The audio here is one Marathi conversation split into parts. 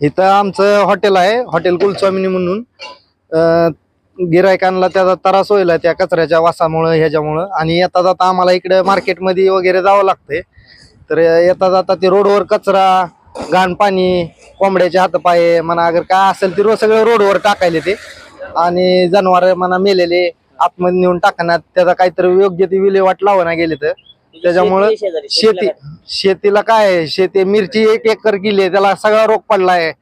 इथं आमचं हॉटेल आहे हॉटेल कुलस्वामिनी म्हणून. गिरायकांना त्याचा त्रास होईल त्या कचऱ्याच्या वासामुळं ह्याच्यामुळं. आणि येता जाता आम्हाला इकडे मार्केटमध्ये वगैरे जावं लागतंय. तर येता जाता ते रोडवर कचरा घाण पाणी कोंबड्याचे हातपाय म्हणा अगर काय असेल ते रोज सगळं रोडवर टाकायले ते. आणि जनावर म्हणा मेलेले आतमध्ये नेऊन टाकण्यात त्याचा काहीतरी योग्य ती विल्हेवाट लावणं गेले तर. त्याच्यामुळं शेती शेतीला काय? आहे? शेती मिरची एक एकर केली आहे त्याला सगळा रोग पडलाय.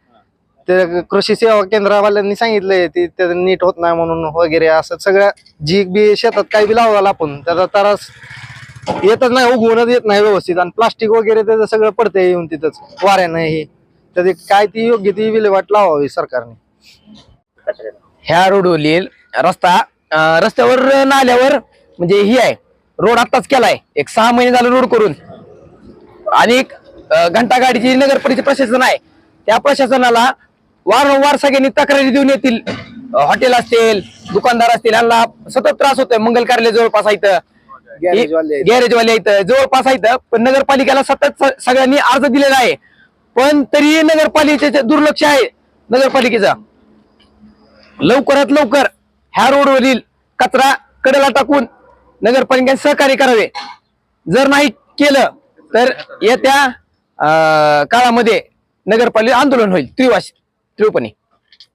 ते कृषी सेवा केंद्रावाल्यांनी सांगितलंय ते त्याचं नीट होत नाही म्हणून वगैरे असं सगळ्या जी बी शेतात काही बी लावायला आपण त्याचा त्रास येतच नाही उगवूनच येत नाही व्यवस्थित. आणि प्लास्टिक वगैरे त्याचं सगळं पडतंय येऊन तिथंच वाऱ्यानं हे. त्याची काय ती योग्य ती विल्हेवाट लावावी सरकारने. ह्या रोडवरील रस्ता रस्त्यावर नाल्यावर म्हणजे ही आहे. रोड आत्ताच केलाय. एक सहा महिने झाले रोड करून. आणि अं, घंटा गाडीची नगर परिषद प्रशासन आहे. त्या प्रशासनाला वारंवार सगळ्यांनी तक्रारी देऊन येतील. हॉटेल असतील दुकानदार असतील यांना सतत त्रास होतोय. मंगल कार्यालय जवळपास इथं. गॅरेजवाले इथं जवळपास इथं. पण नगरपालिकेला सतत सगळ्यांनी अर्ज दिलेला आहे. पण तरी नगरपालिकेचे दुर्लक्ष आहे नगरपालिकेचा लवकरात लवकर ह्या रोडवरील कचरा कडेला टाकून नगरपालिकेने सहकार्य करावे. जर नाही केलं तर येत्या काळामध्ये नगरपालिका आंदोलन होईल. त्रिवास त्रिवपणी